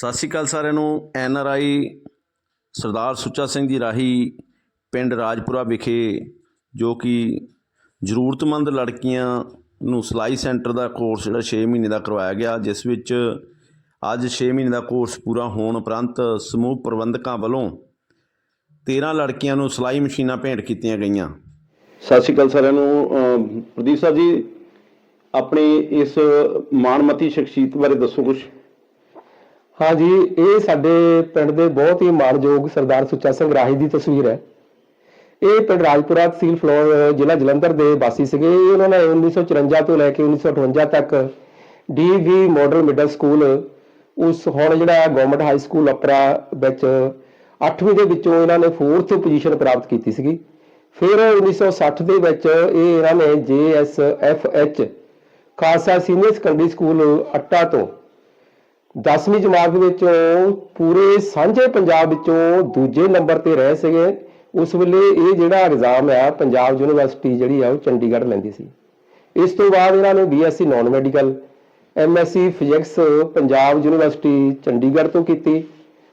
ਸਤਿ ਸ਼੍ਰੀ ਅਕਾਲ ਸਾਰਿਆਂ ਨੂੰ। ਐਨ ਆਰ ਆਈ ਸਰਦਾਰ ਸੁੱਚਾ ਸਿੰਘ ਜੀ ਰਾਹੀ ਪਿੰਡ ਰਾਜਪੁਰਾ ਵਿਖੇ ਜੋ ਕਿ ਜ਼ਰੂਰਤਮੰਦ ਲੜਕੀਆਂ ਨੂੰ ਸਿਲਾਈ ਸੈਂਟਰ ਦਾ ਕੋਰਸ ਜਿਹੜਾ 6 ਮਹੀਨੇ ਦਾ ਕਰਵਾਇਆ ਗਿਆ, ਜਿਸ ਵਿੱਚ ਅੱਜ 6 ਮਹੀਨੇ ਦਾ ਕੋਰਸ ਪੂਰਾ ਹੋਣ ਉਪਰੰਤ ਸਮੂਹ ਪ੍ਰਬੰਧਕਾਂ ਵੱਲੋਂ 13 ਲੜਕੀਆਂ ਨੂੰ ਸਿਲਾਈ ਮਸ਼ੀਨਾਂ ਭੇਂਟ ਕੀਤੀਆਂ ਗਈਆਂ। ਸਤਿ ਸ਼੍ਰੀ ਅਕਾਲ ਸਾਰਿਆਂ ਨੂੰ। ਪ੍ਰਦੀਪ ਸਾਹਿਬ ਜੀ, ਆਪਣੀ ਇਸ ਮਾਣਮਤੀ ਸ਼ਖਸੀਅਤ ਬਾਰੇ ਦੱਸੋ ਕੁਝ ਹਾਂਜੀ, ਇਹ ਸਾਡੇ ਪਿੰਡ ਦੇ ਬਹੁਤ ਹੀ ਮਾਣਯੋਗ ਸਰਦਾਰ ਸੁੱਚਾ ਸਿੰਘ ਰਾਹੀ ਦੀ ਤਸਵੀਰ ਹੈ। ਇਹ ਪਿੰਡ ਰਾਜਪੁਰਾ ਤਹਿਸੀਲ ਫਲੋਰ, ਜ਼ਿਲ੍ਹਾ ਜਲੰਧਰ ਦੇ ਵਾਸੀ ਸੀਗੇ। ਇਹ ਉਹਨਾਂ ਨੇ 1954 ਤੋਂ ਲੈ ਕੇ 1958 ਤੱਕ ਡੀਵੀ ਮਾਡਲ ਮਿਡਲ ਸਕੂਲ, ਉਸ ਹੁਣ ਜਿਹੜਾ ਗਵਰਨਮੈਂਟ ਹਾਈ ਸਕੂਲ ਅਪਰਾ ਵਿੱਚ 8ਵੀਂ ਦੇ ਵਿੱਚੋਂ ਇਹਨਾਂ ਨੇ 4th ਪੋਜੀਸ਼ਨ ਪ੍ਰਾਪਤ ਕੀਤੀ ਸੀਗੀ। ਫਿਰ 1960 ਦੇ ਵਿੱਚ ਇਹ ਇਹਨਾਂ ਨੇ JSFH Khalsa senior secondary school, Atta ਤੋਂ 10ਵੀਂ ਜਮਾਤ ਵਿੱਚੋਂ ਪੂਰੇ ਸਾਂਝੇ ਪੰਜਾਬ ਵਿੱਚੋਂ ਦੂਜੇ ਨੰਬਰ ਤੇ ਰਹੇ ਸੀਗੇ। ਉਸ ਵੇਲੇ ਇਹ ਜਿਹੜਾ ਐਗਜ਼ਾਮ ਆ, ਪੰਜਾਬ ਯੂਨੀਵਰਸਿਟੀ ਜਿਹੜੀ ਆ, ਉਹ ਚੰਡੀਗੜ੍ਹ ਲੈਂਦੀ ਸੀ। ਇਸ ਤੋਂ ਬਾਅਦ ਇਹਨਾਂ ਨੇ BSc non medical MSc physics Punjab university Chandigarh ਤੋਂ ਕੀਤੀ।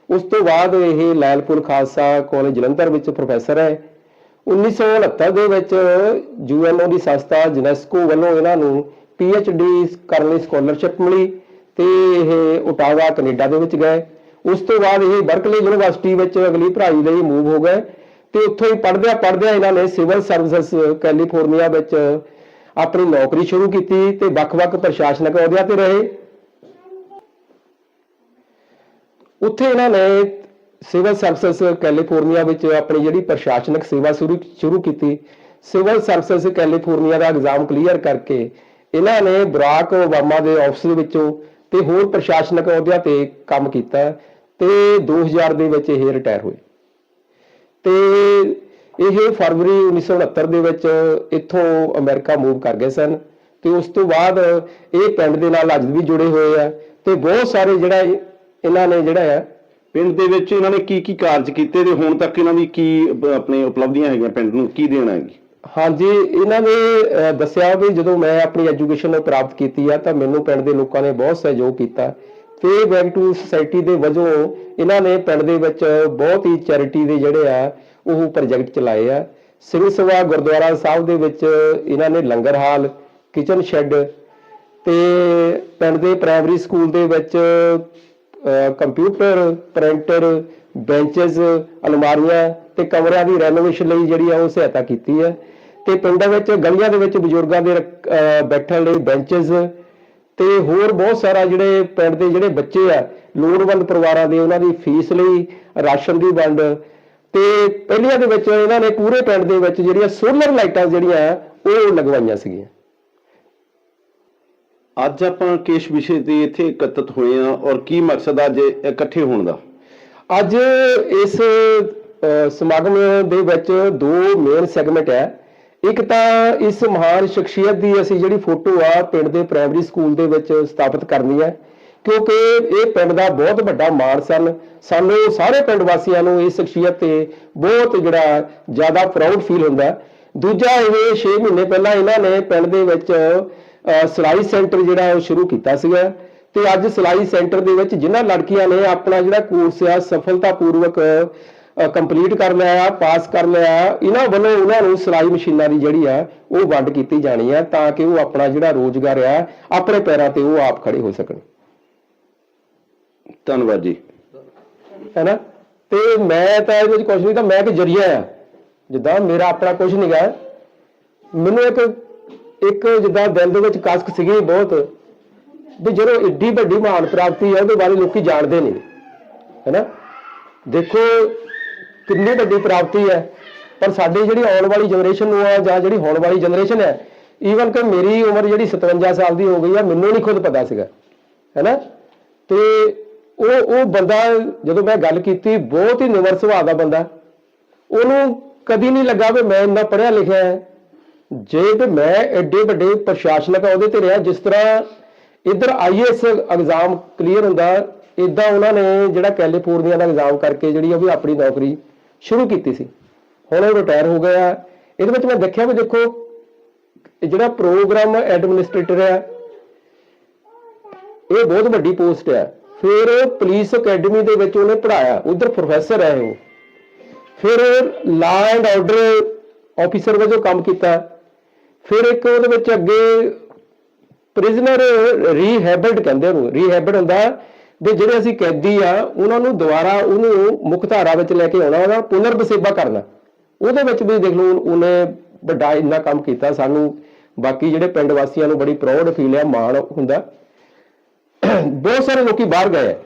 ਉਸ ਤੋਂ ਬਾਅਦ ਇਹ ਲੈਲਪੁਰ ਖਾਲਸਾ ਕਾਲਜ ਜਲੰਧਰ ਵਿੱਚ ਪ੍ਰੋਫੈਸਰ ਹੈ। 1969 ਦੇ ਵਿੱਚ ਯੂਐਨਓ ਦੀ ਸੰਸਥਾ ਜਨੈਸਕੋ ਵੱਲੋਂ ਇਹਨਾਂ ਨੂੰ ਪੀਐਚਡੀ ਕਰਨ ਲਈ ਸਕਾਲਰਸ਼ਿਪ ਮਿਲੀ। ਤੇ ਇਹ ਓਟਾਵਾ ਕੈਨੇਡਾ ਦੇ ਵਿੱਚ ਗਏ। ਉਸ ਤੋਂ ਬਾਅਦ ਇਹ ਬਰਕਲੇ ਯੂਨੀਵਰਸਿਟੀ ਵਿੱਚ ਅਗਲੀ ਪੜ੍ਹਾਈ ਲਈ ਮੂਵ ਹੋ ਗਏ ਤੇ ਉੱਥੋਂ ਹੀ ਪੜ੍ਹਦਿਆਂ ਪੜ੍ਹਦਿਆਂ ਇਹਨਾਂ ਨੇ ਸਿਵਲ ਸਰਵਿਸ ਕੈਲੀਫੋਰਨੀਆ ਵਿੱਚ ਆਪਣੀ ਨੌਕਰੀ ਸ਼ੁਰੂ ਕੀਤੀ ਤੇ ਵੱਖ-ਵੱਖ ਪ੍ਰਸ਼ਾਸਨਿਕ ਅਹੁਦਿਆਂ ਤੇ ਰਹੇ। ਉੱਥੇ ਇਹਨਾਂ ਨੇ ਸਿਵਲ ਸਰਵਿਸ ਕੈਲੀਫੋਰਨੀਆ ਵਿੱਚ ਆਪਣੀ ਜਿਹੜੀ ਪ੍ਰਸ਼ਾਸਨਿਕ ਸੇਵਾ ਸ਼ੁਰੂ ਸ਼ੁਰੂ ਕੀਤੀ। ਸਿਵਲ ਸਰਵਿਸ ਕੈਲੀਫੋਰਨੀਆ ਦਾ ਐਗਜ਼ਾਮ ਕਲੀਅਰ ਕਰਕੇ ਇਹਨਾਂ ਨੇ ਬਰਾਕ ਓਬਾਮਾ ਦੇ ਆਫਿਸ ਵਿੱਚੋਂ ਤੇ ਹੋਰ ਪ੍ਰਸ਼ਾਸਨਿਕ ਅਹੁਦਿਆਂ ਤੇ ਕੰਮ ਕੀਤਾ ਤੇ 2000 ਦੇ ਵਿੱਚ ਇਹ ਰਿਟਾਇਰ ਹੋਏ। ਤੇ ਇਹ ਫਰਵਰੀ 1969 ਦੇ ਵਿੱਚ ਇੱਥੋਂ ਅਮਰੀਕਾ ਮੂਵ ਕਰ ਗਏ ਸਨ ਤੇ ਉਸ ਤੋਂ ਬਾਅਦ ਇਹ ਪਿੰਡ ਦੇ ਨਾਲ ਅੱਜ ਵੀ ਜੁੜੇ ਹੋਏ ਆ ਤੇ ਬਹੁਤ ਸਾਰੇ ਜਿਹੜਾ ਇਹਨਾਂ ਨੇ ਜਿਹੜਾ ਆ ਪਿੰਡ ਦੇ ਵਿੱਚ ਇਹਨਾਂ ਨੇ ਕੀ ਕੀ ਕਾਰਜ ਕੀਤੇ ਤੇ ਹੁਣ ਤੱਕ ਇਹਨਾਂ ਦੀ ਕੀ ਆਪਣੇ ਉਪਲਬਧੀਆਂ ਹੈਗੀਆਂ ਪਿੰਡ ਨੂੰ ਕੀ ਦੇਣਾ ਹੈਗੀ? ਹਾਂਜੀ, ਇਹਨਾਂ ਨੇ ਦੱਸਿਆ ਵੀ ਜਦੋਂ ਮੈਂ ਆਪਣੀ ਐਜੂਕੇਸ਼ਨ ਪ੍ਰਾਪਤ ਕੀਤੀ ਆ, ਤਾਂ ਮੈਨੂੰ ਪਿੰਡ ਦੇ ਲੋਕਾਂ ਨੇ ਬਹੁਤ ਸਹਿਯੋਗ ਕੀਤਾ। ਤੇ ਬੈਕ ਟੂ ਸੁਸਾਇਟੀ ਦੇ ਵਜੋਂ ਇਹਨਾਂ ਨੇ ਪਿੰਡ ਦੇ ਵਿੱਚ ਬਹੁਤ ਹੀ ਚੈਰਿਟੀ ਦੇ ਜਿਹੜੇ ਆ, ਉਹ ਪ੍ਰੋਜੈਕਟ ਚਲਾਏ ਆ। ਸਿੰਘ ਸਭਾ ਗੁਰਦੁਆਰਾ ਸਾਹਿਬ ਦੇ ਵਿੱਚ ਇਹਨਾਂ ਨੇ ਲੰਗਰ ਹਾਲ ਕਿਚਨ ਸ਼ੈੱਡ ਤੇ ਪਿੰਡ ਦੇ ਪ੍ਰਾਇਮਰੀ ਸਕੂਲ ਦੇ ਵਿੱਚ ਕੰਪਿਊਟਰ ਪ੍ਰਿੰਟਰ ਬੈਂਚਸ ਅਲਮਾਰੀਆਂ ਤੇ ਕਮਰਿਆਂ ਦੀ ਰੈਨੋਵੇਸ਼ਨ ਲਈ ਜਿਹੜੀ ਆ, ਉਹ ਸਹਾਇਤਾ ਕੀਤੀ ਹੈ ਤੇ ਪਿੰਡਾਂ ਵਿੱਚ ਗਲੀਆਂ ਦੇ ਵਿੱਚ ਬਜ਼ੁਰਗਾਂ ਦੇ ਬੈਠਣ ਲਈ ਬੈਂਚਸ ਤੇ ਹੋਰ ਬਹੁਤ ਸਾਰਾ ਜਿਹੜੇ ਪਿੰਡ ਦੇ ਜਿਹੜੇ ਬੱਚੇ ਆ ਲੋੜਵੰਦ ਪਰਿਵਾਰਾਂ ਦੇ ਉਹਨਾਂ ਦੀ ਫੀਸ ਲਈ ਰਾਸ਼ਨ ਦੀ ਵੰਡ ਤੇ ਪਹਿਲੀਆਂ ਦੇ ਵਿੱਚ ਇਹਨਾਂ ਨੇ ਪੂਰੇ ਪਿੰਡ ਦੇ ਵਿੱਚ ਜਿਹੜੀਆਂ ਸੋਲਰ ਲਾਈਟਾਂ ਜਿਹੜੀਆਂ ਉਹ ਲਗਵਾਈਆਂ ਸੀਗੀਆਂ। ਅੱਜ ਆਪਾਂ ਕਿਸ ਵਿਸ਼ੇ ਤੇ ਇੱਥੇ ਇਕੱਤਰਿਤ ਹੋਏ ਆ ਔਰ ਕੀ ਮਕਸਦ ਆ ਅੱਜ ਇਕੱਠੇ ਹੋਣ ਦਾ? ਅੱਜ ਇਸ ਸਮਾਗਮ ਦੇ ਵਿੱਚ ਦੋ ਮੇਨ ਸੈਗਮੈਂਟ ਹੈ। ਇੱਕ ਤਾਂ ਇਸ ਮਹਾਨ ਸ਼ਖਸੀਅਤ ਦੀ ਅਸੀਂ ਜਿਹੜੀ ਫੋਟੋ ਆ ਪਿੰਡ ਦੇ ਪ੍ਰਾਇਮਰੀ ਸਕੂਲ ਦੇ ਵਿੱਚ ਸਥਾਪਿਤ ਕਰਨੀ ਹੈ, ਕਿਉਂਕਿ ਇਹ ਪਿੰਡ ਦਾ ਬਹੁਤ ਵੱਡਾ ਮਾਣ ਸਨ। ਸਾਨੂੰ ਸਾਰੇ ਪਿੰਡ ਵਾਸੀਆਂ ਨੂੰ ਇਸ ਸ਼ਖਸੀਅਤ ਤੇ ਬਹੁਤ ਜਿਹੜਾ ਜ਼ਿਆਦਾ ਪ੍ਰਾਊਡ ਫੀਲ ਹੁੰਦਾ ਦੂਜਾ ਇਹ 6 ਮਹੀਨੇ ਪਹਿਲਾਂ ਇਹਨਾਂ ਨੇ ਪਿੰਡ ਦੇ ਵਿੱਚ ਸਿਲਾਈ ਸੈਂਟਰ ਜਿਹੜਾ ਉਹ ਸ਼ੁਰੂ ਕੀਤਾ ਸੀਗਾ। ਤੇ ਅੱਜ ਸਿਲਾਈ ਸੈਂਟਰ ਦੇ ਵਿੱਚ ਜਿਨ੍ਹਾਂ ਲੜਕੀਆਂ ਨੇ ਆਪਣਾ ਜਿਹੜਾ ਕੋਰਸ ਆ, ਸਫਲਤਾਪੂਰਵਕ ਕੰਪਲੀਟ ਕਰ ਲਿਆ ਆ ਪਾਸ ਕਰ ਲਿਆ ਇਹਨਾਂ ਵੱਲੋਂ ਉਹਨਾਂ ਨੂੰ ਸਿਲਾਈ ਮਸ਼ੀਨਾਂ ਦੀ ਜਿਹੜੀ ਆ ਉਹ ਵੰਡ ਕੀਤੀ ਜਾਣੀ ਆ ਤਾਂ ਕਿ ਉਹ ਆਪਣਾ ਜਿਹੜਾ ਰੋਜ਼ਗਾਰ ਆ ਆਪਣੇ ਪੈਰਾਂ ਤੇ ਉਹ ਆਪ ਖੜੇ ਹੋ ਸਕਣ। ਧੰਨਵਾਦ ਜੀ। ਹੈਨਾ? ਤੇ ਮੈਂ ਤਾਂ ਇਹਦੇ ਵਿੱਚ ਕੁਝ ਨਹੀਂ ਤਾਂ ਮੈਂ ਕਿ ਜਰੀਆ ਆ। ਜਿੱਦਾਂ ਮੇਰਾ ਆਪਣਾ ਕੁਝ ਨਹੀਂਗਾ ਮੈਨੂੰ ਇੱਕ ਇੱਕ ਜਿੱਦਾਂ ਦਿਲ ਦੇ ਵਿੱਚ ਕਸਕ ਸੀਗੀ ਬਹੁਤ ਵੀ ਜਦੋਂ ਏਡੀ ਵੱਡੀ ਮਹਾਨ ਪ੍ਰਾਪਤੀ ਹੈ ਉਹਦੇ ਬਾਰੇ ਲੋਕੀ ਜਾਣਦੇ ਨਹੀਂ ਹੈਨਾ? ਦੇਖੋ ਕਿੰਨੀ ਵੱਡੀ ਪ੍ਰਾਪਤੀ ਹੈ। ਪਰ ਸਾਡੀ ਜਿਹੜੀ ਆਉਣ ਵਾਲੀ ਜਨਰੇਸ਼ਨ ਨੂੰ ਆ ਜਾਂ ਜਿਹੜੀ ਹੋਣ ਵਾਲੀ ਜਨਰੇਸ਼ਨ ਹੈ ਈਵਨ ਕਿ ਮੇਰੀ ਉਮਰ ਜਿਹੜੀ 57 ਸਾਲ ਦੀ ਹੋ ਗਈ ਆ, ਮੈਨੂੰ ਨਹੀਂ ਖੁਦ ਪਤਾ ਸੀਗਾ। ਹੈਨਾ? ਤੇ ਉਹ ਉਹ ਬੰਦਾ ਜਦੋਂ ਮੈਂ ਗੱਲ ਕੀਤੀ, ਬਹੁਤ ਹੀ ਨਿਵਰ ਸੁਭਾਅ ਦਾ ਬੰਦਾ। ਉਹਨੂੰ ਕਦੀ ਨਹੀਂ ਲੱਗਾ ਵੀ ਮੈਂ ਇੰਨਾ ਪੜ੍ਹਿਆ ਲਿਖਿਆ ਹੈ। ਜੇ ਤੇ ਮੈਂ ਐਡੇ ਵੱਡੇ ਪ੍ਰਸ਼ਾਸਨਿਕ ਅਹੁਦੇ ਤੇ ਰਿਹਾ, ਜਿਸ ਤਰ੍ਹਾਂ ਇੱਧਰ ਆਈਐਸ ਐਗਜ਼ਾਮ ਕਲੀਅਰ ਹੁੰਦਾ ਇਦਾਂ ਉਹਨਾਂ ਨੇ ਜਿਹੜਾ ਕੈਲੀਫੋਰਨੀਆ ਦਾ ਐਗਜ਼ਾਮ ਕਰਕੇ ਜਿਹੜੀ ਉਹ ਵੀ ਆਪਣੀ ਨੌਕਰੀ ਸ਼ੁਰੂ ਕੀਤੀ ਸੀ। ਹੁਣ ਉਹ ਰਿਟਾਇਰ ਹੋ ਗਿਆ। ਇਹਦੇ ਵਿੱਚ ਮੈਂ ਦੇਖਿਆ ਵੀ ਦੇਖੋ, ਜਿਹੜਾ ਪ੍ਰੋਗਰਾਮ ਐਡਮਿਨਿਸਟ੍ਰੇਟਰ ਹੈ, ਇਹ ਬਹੁਤ ਵੱਡੀ ਪੋਸਟ ਹੈ। ਫਿਰ ਪੁਲਿਸ ਅਕੈਡਮੀ ਦੇ ਵਿੱਚ ਉਹਨੇ ਪੜਾਇਆ ਉਧਰ ਪ੍ਰੋਫੈਸਰ ਹੈ ਉਹ। ਫਿਰ ਲਾ ਐਂਡ ਆਰਡਰ ਆਫੀਸਰ ਵਜੋਂ ਕੰਮ ਕੀਤਾ। ਫਿਰ ਇੱਕ ਉਹਦੇ ਵਿੱਚ ਅੱਗੇ ਪ੍ਰਿਜ਼ਨਰ ਰੀਹੈਬਿਲਡ ਕਹਿੰਦੇ ਉਹਨੂੰ। ਰੀਹੈਬਿਲਡ ਹੁੰਦਾ ਵੀ ਜਿਹੜੇ ਅਸੀਂ ਕੈਦੀ ਆ, ਉਹਨਾਂ ਨੂੰ ਦੁਬਾਰਾ ਉਹਨੂੰ ਮੁੱਖ ਧਾਰਾ ਵਿੱਚ ਲੈ ਕੇ ਆਉਣਾ, ਉਹਦਾ ਪੁਨਰ ਵਸੇਬਾ ਕਰਨਾ। ਉਹਦੇ ਵਿੱਚ ਵੀ ਦੇਖ ਲਓ ਉਹਨੇ ਵੱਡਾ ਇੰਨਾ ਕੰਮ ਕੀਤਾ ਸਾਨੂੰ। ਬਾਕੀ ਜਿਹੜੇ ਪਿੰਡ ਵਾਸੀਆਂ ਨੂੰ ਬੜੀ ਪ੍ਰਾਊਡ ਫੀਲ ਹੈ ਮਾਣ ਹੁੰਦਾ। ਬਹੁਤ ਸਾਰੇ ਲੋਕੀ ਬਾਹਰ ਗਏ ਆ।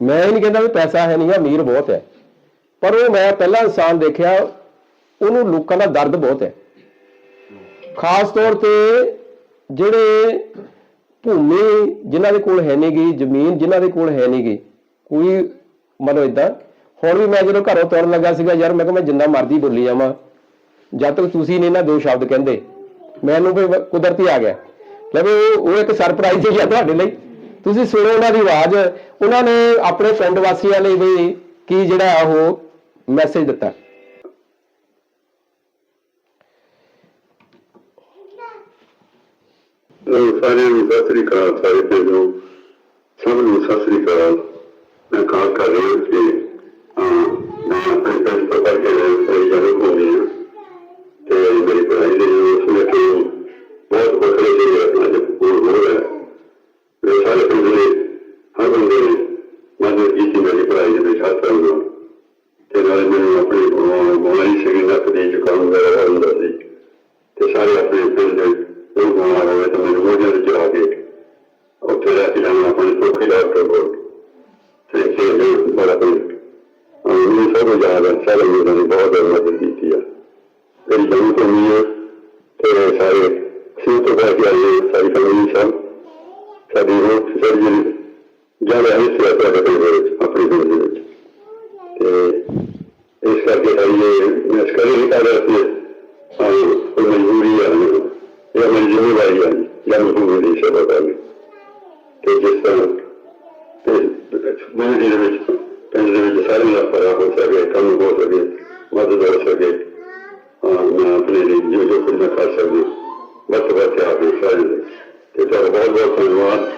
ਮੈਂ ਇਹ ਨਹੀਂ ਕਹਿੰਦਾ ਵੀ ਪੈਸਾ ਹੈ ਨਹੀਂ ਅਮੀਰ ਬਹੁਤ ਹੈ ਪਰ ਉਹ ਮੈਂ ਪਹਿਲਾ ਇਨਸਾਨ ਦੇਖਿਆ, ਉਹਨੂੰ ਲੋਕਾਂ ਦਾ ਦਰਦ ਬਹੁਤ ਹੈ ਖਾਸ ਤੌਰ ਤੇ ਜਿਹੜੇ ਭੂਮੀ ਜਿਨ੍ਹਾਂ ਦੇ ਕੋਲ ਹੈ ਨਹੀਂਗੀ, ਜ਼ਮੀਨ ਜਿਨ੍ਹਾਂ ਦੇ ਕੋਲ ਹੈ ਨਹੀਂਗੀ, ਕੋਈ ਮਤਲਬ ਇਦਾਂ ਹੁਣ ਵੀ ਮੈਂ ਜਦੋਂ ਘਰੋਂ ਤੁਰਨ ਲੱਗਾ ਸੀਗਾ, ਯਾਰ ਮੈਂ ਕਿਹਾ ਮੈਂ ਜਿੰਨਾ ਮਰਜ਼ੀ ਬੋਲੀ ਜਾਵਾਂ। ਜਦ ਤੱਕ ਤੁਸੀਂ ਨਹੀਂ ਨਾ ਦੋ ਸ਼ਬਦ ਕਹਿੰਦੇ, ਮੈਨੂੰ ਵੀ ਕੁਦਰਤੀ ਆ ਗਿਆ। ਲੈ ਵੀ ਉਹ ਇੱਕ ਸਰਪ੍ਰਾਈਜ਼ ਹੀ ਆ ਤੁਹਾਡੇ ਲਈ। ਤੁਸੀਂ ਸੁਣੋ ਉਹਨਾਂ ਦੀ ਆਵਾਜ਼। ਉਹਨਾਂ ਨੇ ਆਪਣੇ ਪਿੰਡ ਵਾਸੀਆਂ ਲਈ ਵੀ ਕੀ ਜਿਹੜਾ ਉਹ ਮੈਸੇਜ ਦਿੱਤਾ। ਸਾਰਿਆਂ ਨੂੰ ਸਤਿ ਸ੍ਰੀ ਅਕਾਲ, ਸਾਰੇ ਪਿੰਡ ਸਭ ਨੂੰ ਸਤਿ ਸ੍ਰੀ ਅਕਾਲ। ਮੈਂ ਕਾਲ ਕਰ ਰਿਹਾ ਕਿ ਹਾਂ ਮੈਂ ਆਪਣੇ ਪਿੰਡ ਤੋਂ ਕਰਕੇ ਕੋਈ ਜਗ੍ਹਾ ਘੁੰਮੀ ਹਾਂ ਤੇ ਮੇਰੀ ਪੜ੍ਹਾਈ ਸਕਰੀ ਉਹ ਮਜਬੂਰੀ ਆ ਇਹ ਮੇਰੀ ਜ਼ਿੰਮੇਵਾਰੀ ਆ ਜਨਮ ਭੂਮੀ ਦੀ ਸੇਵਾ ਕਰਨੀ ਤੇ ਜਿਸ ਤਰ੍ਹਾਂ ਤੇ ਮੇਰੇ ਦੇ ਵਿੱਚ, ਪਿੰਡ ਦੇ ਵਿੱਚ ਸਾਰੇ ਦਾ ਪਰਾ ਹੋ ਸਕੇ, ਕੰਮ ਹੋ ਸਕੇ ਮਦਦ ਹੋ ਸਕੇ। ਹਾਂ, ਮੈਂ ਆਪਣੇ ਲਈ ਜੋ ਜੋ ਕੁਝ ਮੈਂ ਕਰ ਸਕਦੀ ਬਸ ਬਸ ਆਪ ਹੀ ਸਾਰੇ। ਤੇ ਤੁਹਾਡਾ ਬਹੁਤ ਬਹੁਤ ਧੰਨਵਾਦ।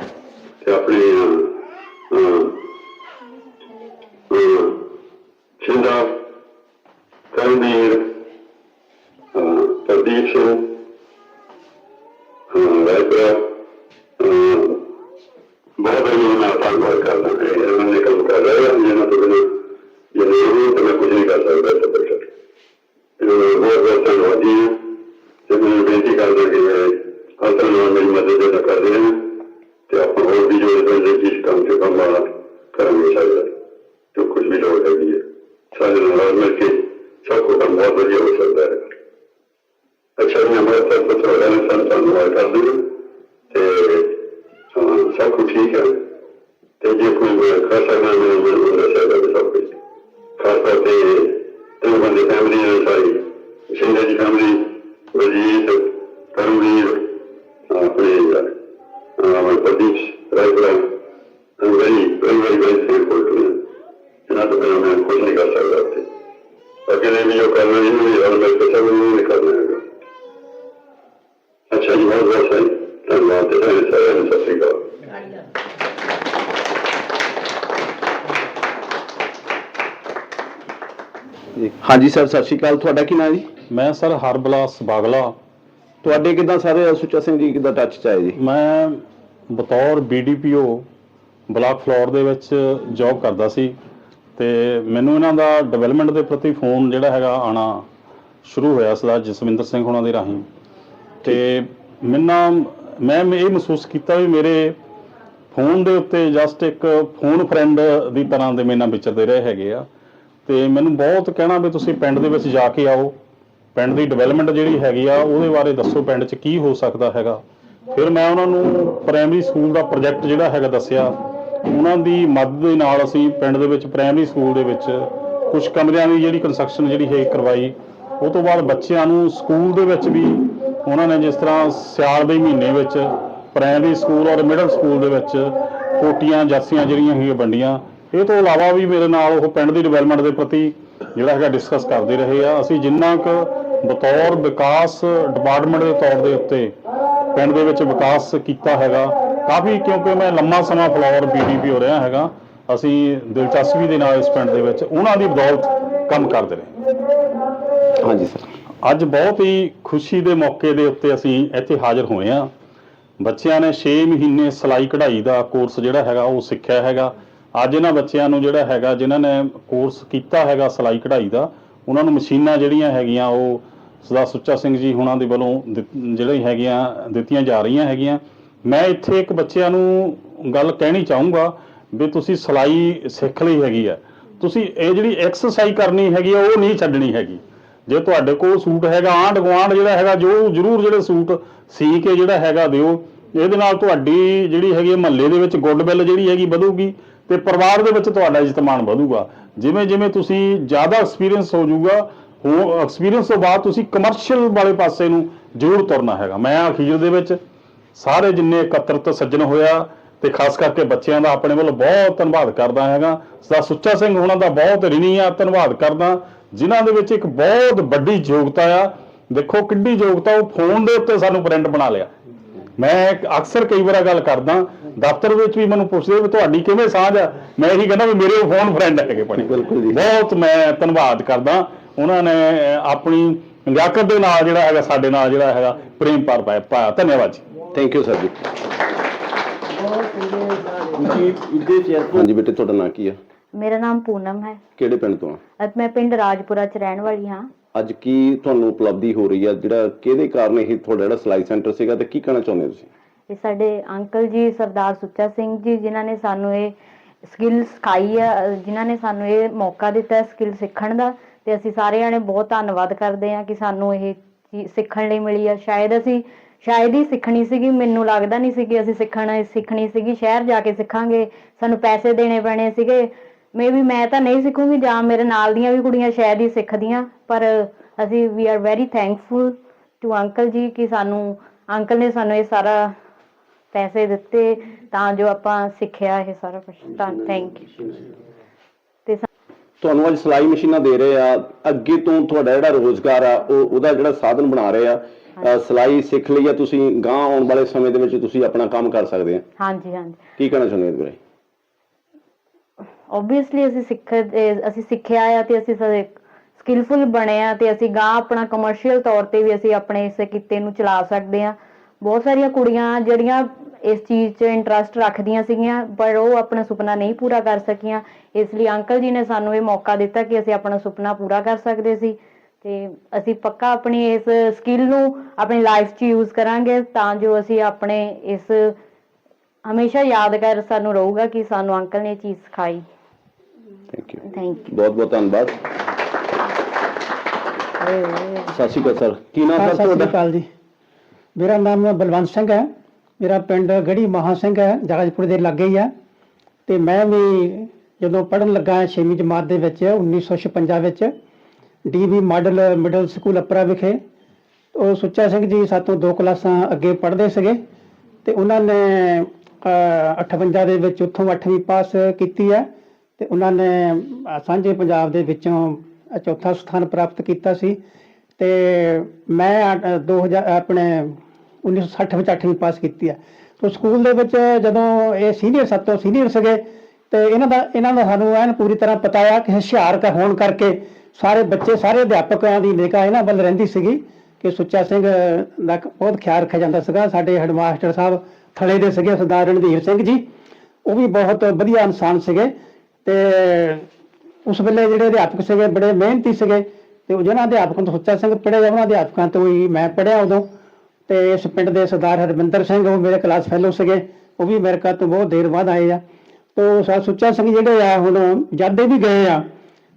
ਤੇ ਆਪਣੇ ਰਾਇਪੁਰਾ ਬਹੁਤ ਹੀ ਮੈਂ ਧੰਨਵਾਦ ਕਰਦਾ। ਖਾਸ ਤੇ ਤਿੰਨ ਬੰਦੇ ਫੈਮਿਲੀ ਨੇ ਸਾਰੀ ਸਿੰਧੇ ਦੀ ਫੈਮਿਲੀ ਵਜੀਤ ਹਾਂਜੀ ਸਰ ਸਤਿ ਸ਼੍ਰੀ ਅਕਾਲ। ਤੁਹਾਡਾ ਕੀ ਨਾਮ ਜੀ? ਮੈਂ ਸਰ ਹਰਬਲਾਸ ਬਾਗਲਾ। ਤੁਹਾਡੇ ਕਿਦਾਂ ਸਾਰੇ ਸੁੱਚਾ ਸਿੰਘ ਜੀ ਕਿਦਾਂ ਟੱਚ ਚ ਆਏ ਜੀ? ਮੈਂ ਬਤੌਰ ਬੀਡੀਪੀਓ ਬਲਾਕ ਫਲੋਰ ਦੇ ਵਿੱਚ ਜੌਬ ਕਰਦਾ ਸੀ ਤੇ ਮੈਨੂੰ ਇਹਨਾਂ ਦਾ ਡਿਵੈਲਪਮੈਂਟ ਦੇ ਪ੍ਰਤੀ ਫੋਨ ਜਿਹੜਾ ਹੈਗਾ ਆਣਾ ਸ਼ੁਰੂ ਹੋਇਆ ਸਰਦਾਰ ਜਸਵਿੰਦਰ ਸਿੰਘ ਹੁਣਾਂ ਦੇ ਰਾਹੀਂ। ਤੇ ਮੈਨਾਂ ਮੈਂ ਇਹ ਮਹਿਸੂਸ ਕੀਤਾ ਵੀ ਮੇਰੇ ਫੋਨ ਦੇ ਉੱਤੇ ਜਸਟ ਇੱਕ ਫੋਨ ਫਰੈਂਡ ਦੀ ਤਰ੍ਹਾਂ ਦੇ ਮੇਰੇ ਨਾਲ ਵਿਚਰਦੇ ਰਹੇ ਹੈਗੇ ਆ। ਤੇ ਮੈਨੂੰ ਬਹੁਤ ਕਹਿਣਾ ਵੀ ਤੁਸੀਂ ਪਿੰਡ ਦੇ ਵਿੱਚ ਜਾ ਕੇ ਆਓ। ਪਿੰਡ ਦੀ ਡਿਵੈਲਪਮੈਂਟ ਜਿਹੜੀ ਹੈਗੀ ਆ, ਉਹਦੇ ਬਾਰੇ ਦੱਸੋ ਪਿੰਡ 'ਚ ਕੀ ਹੋ ਸਕਦਾ ਹੈਗਾ। ਫਿਰ ਮੈਂ ਉਹਨਾਂ ਨੂੰ ਪ੍ਰਾਇਮਰੀ ਸਕੂਲ ਦਾ ਪ੍ਰੋਜੈਕਟ ਜਿਹੜਾ ਹੈਗਾ ਦੱਸਿਆ। ਉਹਨਾਂ ਦੀ ਮਦਦ ਦੇ ਨਾਲ ਅਸੀਂ ਪਿੰਡ ਦੇ ਵਿੱਚ ਪ੍ਰਾਇਮਰੀ ਸਕੂਲ ਦੇ ਵਿੱਚ ਕੁਝ ਕਮਰਿਆਂ ਦੀ ਜਿਹੜੀ ਕੰਸਟਰਕਸ਼ਨ ਜਿਹੜੀ ਹੈ ਕਰਵਾਈ। ਉਹ ਤੋਂ ਬਾਅਦ ਬੱਚਿਆਂ ਨੂੰ ਸਕੂਲ ਦੇ ਵਿੱਚ ਵੀ ਉਹਨਾਂ ਨੇ ਜਿਸ ਤਰ੍ਹਾਂ ਸਿਆਲ ਦੇ ਮਹੀਨੇ ਵਿੱਚ ਪ੍ਰਾਇਮਰੀ ਸਕੂਲ ਔਰ ਮਿਡਲ ਸਕੂਲ ਦੇ ਵਿੱਚ ਕੋਟੀਆਂ, ਜਰਸੀਆਂ ਜਿਹੜੀਆਂ ਹੋਈਆਂ ਵੰਡੀਆਂ। ਇਹ ਤੋਂ ਇਲਾਵਾ ਵੀ ਮੇਰੇ ਨਾਲ ਉਹ ਪਿੰਡ ਦੀ ਡਿਵੈਲਪਮੈਂਟ ਦੇ ਪ੍ਰਤੀ ਜਿਹੜਾ ਹੈਗਾ ਡਿਸਕਸ ਕਰਦੇ ਰਹੇ ਆ। ਅਸੀਂ ਜਿੰਨਾ ਕੁ ਬਤੌਰ ਵਿਕਾਸ ਡਿਪਾਰਟਮੈਂਟ ਦੇ ਤੌਰ ਦੇ ਉੱਤੇ ਪਿੰਡ ਦੇ ਵਿੱਚ ਵਿਕਾਸ ਕੀਤਾ ਹੈਗਾ ਕਾਫੀ ਕਿਉਂਕਿ ਮੈਂ ਲੰਮਾ ਸਮਾਂ ਫਲੋਰ ਬੀਡੀਪੀ ਹੋ ਰਿਹਾ ਹੈਗਾ ਅਸੀਂ ਦਿਲਚਸਪੀ ਦੇ ਨਾਲ ਇਸ ਪਿੰਡ ਦੇ ਵਿੱਚ ਉਹਨਾਂ ਦੀ ਬਦੌਲਤ ਕੰਮ ਕਰਦੇ ਰਹੇ। ਹਾਂਜੀ ਸਰ। ਅੱਜ ਬਹੁਤ ਹੀ ਖੁਸ਼ੀ ਦੇ ਮੌਕੇ ਦੇ ਉੱਤੇ ਅਸੀਂ ਇੱਥੇ ਹਾਜ਼ਰ ਹੋਏ ਹਾਂ। ਬੱਚਿਆਂ ਨੇ 6 ਮਹੀਨੇ ਸਿਲਾਈ ਕਢਾਈ ਦਾ ਕੋਰਸ ਜਿਹੜਾ ਹੈਗਾ ਉਹ ਸਿੱਖਿਆ ਹੈਗਾ। ਅੱਜ ਇਹਨਾਂ ਬੱਚਿਆਂ ਨੂੰ ਜਿਹੜਾ ਹੈਗਾ, ਜਿਨ੍ਹਾਂ ਨੇ ਕੋਰਸ ਕੀਤਾ ਹੈਗਾ ਸਿਲਾਈ ਕਢਾਈ ਦਾ, ਉਹਨਾਂ ਨੂੰ ਮਸ਼ੀਨਾਂ ਜਿਹੜੀਆਂ ਹੈਗੀਆਂ, ਉਹ ਸਰਦਾਰ ਸੁੱਚਾ ਸਿੰਘ ਜੀ ਹੁਣਾਂ ਦੇ ਵੱਲੋਂ ਦਿੱਤ- ਜਿਹੜੀ ਹੈਗੀਆਂ, ਦਿੱਤੀਆਂ ਜਾ ਰਹੀਆਂ ਹੈਗੀਆਂ। ਮੈਂ ਇੱਥੇ ਇੱਕ ਬੱਚਿਆਂ ਨੂੰ ਗੱਲ ਕਹਿਣੀ ਚਾਹੂੰਗਾ ਵੀ ਤੁਸੀਂ ਸਿਲਾਈ ਸਿੱਖ ਲਈ ਹੈਗੀ ਆ। ਤੁਸੀਂ ਇਹ ਜਿਹੜੀ ਐਕਸਰਸਾਈਜ਼ ਕਰਨੀ ਹੈਗੀ ਆ, ਉਹ ਨਹੀਂ ਛੱਡਣੀ ਹੈਗੀ। ਜੇ ਤੁਹਾਡੇ ਕੋਲ ਸੂਟ ਹੈਗਾ, ਆਂਢ ਗੁਆਂਢ ਜਿਹੜਾ ਹੈਗਾ, ਜੋ ਜਰੂਰ ਜਿਹੜੇ ਸੂਟ ਸੀ ਕੇ ਜਿਹੜਾ ਹੈਗਾ ਦਿਓ, ਇਹਦੇ ਨਾਲ ਤੁਹਾਡੀ ਜਿਹੜੀ ਹੈਗੀ ਮਹੱਲੇ ਦੇ ਵਿੱਚ ਗੁੱਡ ਬਿੱਲ ਜਿਹੜੀ ਹੈਗੀ ਵਧੂਗੀ। ਤੇ ਪਰਿਵਾਰ ਦੇ ਵਿੱਚ ਤੁਹਾਡਾ ਇਜਤਮਾਨ ਵਧੂਗਾ। ਜਿਵੇਂ ਜਿਵੇਂ ਤੁਸੀਂ ਜ਼ਿਆਦਾ ਐਕਸਪੀਰੀਅੰਸ ਹੋ ਜਾਊਗਾ ਉਹ ਐਕਸਪੀਰੀਅੰਸ ਤੋਂ ਬਾਅਦ ਤੁਸੀਂ ਕਮਰਸ਼ੀਅਲ ਵਾਲੇ ਪਾਸੇ ਨੂੰ ਜ਼ਰੂਰ ਤੁਰਨਾ ਹੈਗਾ। ਮੈਂ ਅਖੀਰ ਦੇ ਵਿੱਚ ਸਾਰੇ ਜਿੰਨੇ ਇਕੱਤਰਤ ਸੱਜਣ ਹੋਇਆ ਤੇ ਖਾਸ ਕਰਕੇ ਬੱਚਿਆਂ ਦਾ ਆਪਣੇ ਵੱਲੋਂ ਬਹੁਤ ਧੰਨਵਾਦ ਕਰਦਾ ਹੈਗਾ। ਸਦਾ ਸੁੱਚਾ ਸਿੰਘ ਉਹਨਾਂ ਦਾ ਬਹੁਤ ਰਿਣੀ ਆ, ਧੰਨਵਾਦ ਕਰਦਾ। ਜਿਨ੍ਹਾਂ ਦੇ ਵਿੱਚ ਇੱਕ ਬਹੁਤ ਵੱਡੀ ਯੋਗਤਾ ਆ। ਦੇਖੋ ਕਿੰਨੀ ਯੋਗਤਾ, ਉਹ ਫੋਨ ਦੇ ਉੱਤੇ ਸਾਨੂੰ ਪ੍ਰਿੰਟ ਬਣਾ ਲਿਆ। ਮੈਂ ਅਕਸਰ ਕਈ ਵਾਰ ਗੱਲ ਕਰਦਾ ਦਫ਼ਤਰ ਵਿੱਚ ਵੀ ਮੈਨੂੰ ਪੁੱਛਦੇ ਵੀ ਤੁਹਾਡੀ ਕਿਵੇਂ ਸਾਂਝ ਆ? ਮੈਂ ਇਹੀ ਕਹਿੰਦਾ ਵੀ ਮੇਰੇ ਫੋਨ ਫਰੈਂਡ ਹੈਗੇ ਬਣੇ ਬਿਲਕੁਲ ਜੀ। ਬਹੁਤ ਮੈਂ ਧੰਨਵਾਦ ਕਰਦਾ। ਉਹਨਾਂ ਨੇ ਆਪਣੀ ਲਿਆਕਤ ਦੇ ਨਾਲ ਜਿਹੜਾ ਹੈਗਾ ਸਾਡੇ ਨਾਲ ਜਿਹੜਾ ਹੈਗਾ ਪ੍ਰੇਮ ਪਰ ਪਾਇਆ ਪਾਇਆ। ਧੰਨਵਾਦ ਜੀ। ਥੈਂਕ ਯੂ ਸਰ ਜੀ। ਹਾਂਜੀ ਬੇਟੇ ਤੁਹਾਡਾ ਨਾਂ ਕੀ ਆ? ਮੇਰਾ ਨਾਮ ਪੂਨਮ ਹੈ। ਕਿਹੜੇ ਪਿੰਡ ਤੋਂ ਆ? ਮੈਂ ਪਿੰਡ ਰਾਜਪੁਰਾ ਚ ਰਹਿਣ ਵਾਲੀ ਹਾਂ। ਅੱਜ ਕੀ ਤੁਹਾਨੂੰ ਉਪਲਬਧੀ ਹੋ ਰਹੀ ਆ ਜਿਹੜਾ ਕਿਹਦੇ ਕਾਰਨ ਇਹ ਤੁਹਾਡਾ ਜਿਹੜਾ ਸਿਲਾਈ ਸੈਂਟਰ ਸੀਗਾ ਤੇ ਕੀ ਕਹਿਣਾ ਚਾਹੁੰਦੇ ਹੋ ਤੁਸੀਂ? ਇਹ ਸਾਡੇ ਅੰਕਲ ਜੀ, ਸਰਦਾਰ ਸੁੱਚਾ ਸਿੰਘ ਜੀ, ਜਿਨ੍ਹਾਂ ਨੇ ਸਾਨੂੰ ਇਹ ਸਕਿੱਲ ਸਿਖਾਈ ਹੈ ਜਿਨ੍ਹਾਂ ਨੇ ਸਾਨੂੰ ਇਹ ਮੌਕਾ ਦਿੱਤਾ ਸਕਿੱਲ ਸਿੱਖਣ ਦਾ, ਤੇ ਅਸੀਂ ਸਾਰੇ ਜਾਣੇ ਬਹੁਤ ਧੰਨਵਾਦ ਕਰਦੇ ਹਾਂ ਕਿ ਸਾਨੂੰ ਇਹ ਚੀਜ਼ ਸਿੱਖਣ ਲਈ ਮਿਲੀ ਹੈ ਸ਼ਾਇਦ ਅਸੀਂ, ਸ਼ਾਇਦ ਹੀ ਸਿੱਖਣੀ ਸੀਗੀ, ਮੈਨੂੰ ਲੱਗਦਾ ਨਹੀਂ ਸੀ ਕਿ ਅਸੀਂ ਸਿੱਖਣਾ, ਸਿੱਖਣੀ ਸੀਗੀ। ਸ਼ਹਿਰ ਜਾ ਕੇ ਸਿੱਖਾਂਗੇ, ਸਾਨੂੰ ਪੈਸੇ ਦੇਣੇ ਪੈਣੇ ਸੀਗੇ। ਮੇ ਵੀ ਮੈਂ ਤਾਂ ਨਹੀਂ ਸਿੱਖੂੰਗੀ ਜਾਂ ਮੇਰੇ ਨਾਲ ਦੀਆਂ ਵੀ ਕੁੜੀਆਂ ਸ਼ਾਇਦ ਹੀ ਸਿੱਖਦੀਆਂ ਪਰ ਅਸੀਂ we are very thankful to uncle ji ਕਿ ਸਾਨੂੰ ਅੰਕਲ ਨੇ ਸਾਨੂੰ ਇਹ ਸਾਰਾ ਪੈਸੇ ਦਿੱਤੇ ਤਾਂ ਜੋ ਆਪਾਂ ਸਿੱਖਿਆ ਇਹ ਸਾਰਾ ਕੁਝ ਤਾਂ ਥੈਂਕ ਯੂ ਤੇ ਤੁਹਾਨੂੰ ਅੱਜ ਸਿਲਾਈ ਮਸ਼ੀਨਾਂ ਦੇ ਰਹੇ ਆ ਅੱਗੇ ਤੋਂ ਤੁਹਾਡਾ ਜਿਹੜਾ ਰੋਜ਼ਗਾਰ ਆ ਉਹ ਉਹਦਾ ਜਿਹੜਾ ਸਾਧਨ ਬਣਾ ਰਹੇ ਆ ਸਿਲਾਈ ਸਿੱਖ ਲਈ ਆ ਤੁਸੀਂ ਗਾਂ ਆਉਣ ਵਾਲੇ ਸਮੇਂ ਦੇ ਵਿੱਚ ਤੁਸੀਂ ਆਪਣਾ ਕੰਮ ਕਰ ਸਕਦੇ ਆ। ਹਾਂਜੀ ਹਾਂਜੀ। ਕੀ ਕਹਿਣਾ ਚਾਹੁੰਦੇ ਹੋ ਬਾਰੇ? ਆਬਵੀਅਸਲੀ ਅਸੀਂ ਸਿੱਖ ਅਸੀਂ ਸਿੱਖਿਆ ਆ ਤੇ ਅਸੀਂ ਸਕਿੱਲਫੁਲ ਬਣੇ ਆ ਤੇ ਅਸੀਂ ਗਾਂ ਆਪਣਾ ਕਮਰਸ਼ੀਅਲ ਤੌਰ ਤੇ ਵੀ ਅਸੀਂ ਆਪਣੇ ਇਸ ਕਿੱਤੇ ਨੂੰ ਚਲਾ ਸਕਦੇ ਆ। ਬਹੁਤ ਸਾਰੀਆਂ ਕੁੜੀਆਂ ਜਿਹੜੀਆਂ ਇਸ ਚੀਜ਼ 'ਚ ਇੰਟਰਸਟ ਰੱਖਦੀਆਂ ਸੀਗੀਆਂ, ਪਰ ਉਹ ਆਪਣਾ ਸੁਪਨਾ ਨਹੀਂ ਪੂਰਾ ਕਰ ਸਕੀਆਂ। ਇਸ ਲਈ ਅੰਕਲ ਜੀ ਨੇ ਸਾਨੂੰ ਇਹ ਮੌਕਾ ਦਿੱਤਾ ਕਿ ਅਸੀਂ ਆਪਣਾ ਸੁਪਨਾ ਪੂਰਾ ਕਰ ਸਕਦੇ ਸੀ ਤੇ ਅਸੀਂ ਪੱਕਾ ਆਪਣੀ ਇਸ ਸਕਿੱਲ ਨੂੰ ਆਪਣੀ ਲਾਈਫ 'ਚ ਯੂਜ਼ ਕਰਾਂਗੇ ਤਾਂ ਜੋ ਅਸੀਂ ਆਪਣੇ ਇਸ ਹਮੇਸ਼ਾ ਯਾਦਗਾਰ ਸਾਨੂੰ ਰਹੂਗਾ ਕਿ ਸਾਨੂੰ ਅੰਕਲ ਨੇ ਇਹ ਚੀਜ਼ ਸਿਖਾਈ। ਥੈਂਕ ਯੂ ਥੈਂਕ ਬਹੁਤ ਬਹੁਤ ਧੰਨਵਾਦ। ਸਤਿ ਸ਼੍ਰੀ ਅਕਾਲ ਸਰ। ਕੀ ਨਾਮ ਹਾਂ, ਸਰ ਸਤਿ ਸ੍ਰੀ ਤੁਹਾਡਾ? ਅਕਾਲ ਜੀ। ਮੇਰਾ ਨਾਮ ਬਲਵੰਤ ਸਿੰਘ ਹੈ। ਮੇਰਾ ਪਿੰਡ ਗੜੀ ਮਹਾ ਸਿੰਘ ਹੈ। ਜਗਤਪੁਰ ਦੇ ਲਾਗੇ ਹੀ ਹੈ। ਤੇ ਮੈਂ ਵੀ ਜਦੋਂ ਪੜਨ ਲੱਗਾ 6ਵੀਂ ਜਮਾਤ ਦੇ ਵਿੱਚ 1956 ਵਿੱਚ DB model middle school Apra ਵਿਖੇ ਉਹ ਸੁੱਚਾ ਸਿੰਘ ਜੀ ਸਾਤੋਂ ਦੋ ਕਲਾਸਾਂ ਅੱਗੇ ਪੜ੍ਹਦੇ ਸੀਗੇ। ਤੇ ਉਹਨਾਂ ਨੇ ਅਹ, 58 ਦੇ ਵਿੱਚ ਉੱਥੋਂ 8ਵੀਂ ਪਾਸ ਕੀਤੀ ਹੈ। ਤੇ ਉਹਨਾਂ ਨੇ ਸਾਂਝੇ ਪੰਜਾਬ ਦੇ ਵਿੱਚੋਂ ਚੌਥਾ ਸਥਾਨ ਪ੍ਰਾਪਤ ਕੀਤਾ ਸੀ। ਤੇ ਮੈਂ ਅਹ, 2000 ਆਪਣੇ 1960 ਵਿੱਚ 8ਵੀਂ ਪਾਸ ਕੀਤੀ ਆ। ਤੋਂ ਸਕੂਲ ਦੇ ਵਿੱਚ ਜਦੋਂ ਇਹ ਸੀਨੀਅਰ ਸੱਤੋਂ ਸੀਨੀਅਰ ਸੀਗੇ ਤੇ ਇਹਨਾਂ ਦਾ ਇਹਨਾਂ ਦਾ ਸਾਨੂੰ ਐਨ ਪੂਰੀ ਤਰ੍ਹਾਂ ਪਤਾ ਆ ਕਿ ਹੁਸ਼ਿਆਰ ਕਾ ਹੋਣ ਕਰਕੇ ਸਾਰੇ ਬੱਚੇ ਸਾਰੇ ਅਧਿਆਪਕਾਂ ਦੀ ਨਿਗਾਹ ਇਹਨਾਂ ਵੱਲ ਰਹਿੰਦੀ ਸੀਗੀ ਕਿ ਸੁੱਚਾ ਸਿੰਘ ਦਾ ਬਹੁਤ ਖਿਆਲ ਰੱਖਿਆ ਜਾਂਦਾ ਸੀਗਾ। ਸਾਡੇ ਹੈਡਮਾਸਟਰ ਸਾਹਿਬ ਥਲੇ ਦੇ ਸੀਗੇ ਸਰਦਾਰ ਰਣਧੀਰ ਸਿੰਘ ਜੀ। ਉਹ ਵੀ ਬਹੁਤ ਵਧੀਆ ਇਨਸਾਨ ਸੀਗੇ। ਤੇ ਉਸ ਵੇਲੇ ਜਿਹੜੇ ਅਧਿਆਪਕ ਸੀਗੇ, ਬੜੇ ਮਿਹਨਤੀ ਸੀਗੇ ਤੇ ਉਹ ਜਿਹਨਾਂ ਅਧਿਆਪਕਾਂ ਤੋਂ ਸੁੱਚਾ ਸਿੰਘ ਪੜ੍ਹਿਆ, ਉਹਨਾਂ ਅਧਿਆਪਕਾਂ ਤੋਂ ਹੀ ਮੈਂ ਪੜ੍ਹਿਆ ਉਦੋਂ। ਤੇ ਇਸ ਪਿੰਡ ਦੇ ਸਰਦਾਰ ਹਰਵਿੰਦਰ ਸਿੰਘ, ਉਹ ਮੇਰੇ ਕਲਾਸ ਫੈਲੋ ਸੀਗੇ, ਉਹ ਵੀ ਅਮਰੀਕਾ ਤੋਂ ਬਹੁਤ ਦੇਰ ਬਾਅਦ ਆਏ ਆ। ਤੋ ਸਾ ਸੁੱਚਾ ਸਿੰਘ ਜਿਹੜੇ ਆ, ਹੁਣ ਜਦ ਵੀ ਗਏ ਆ,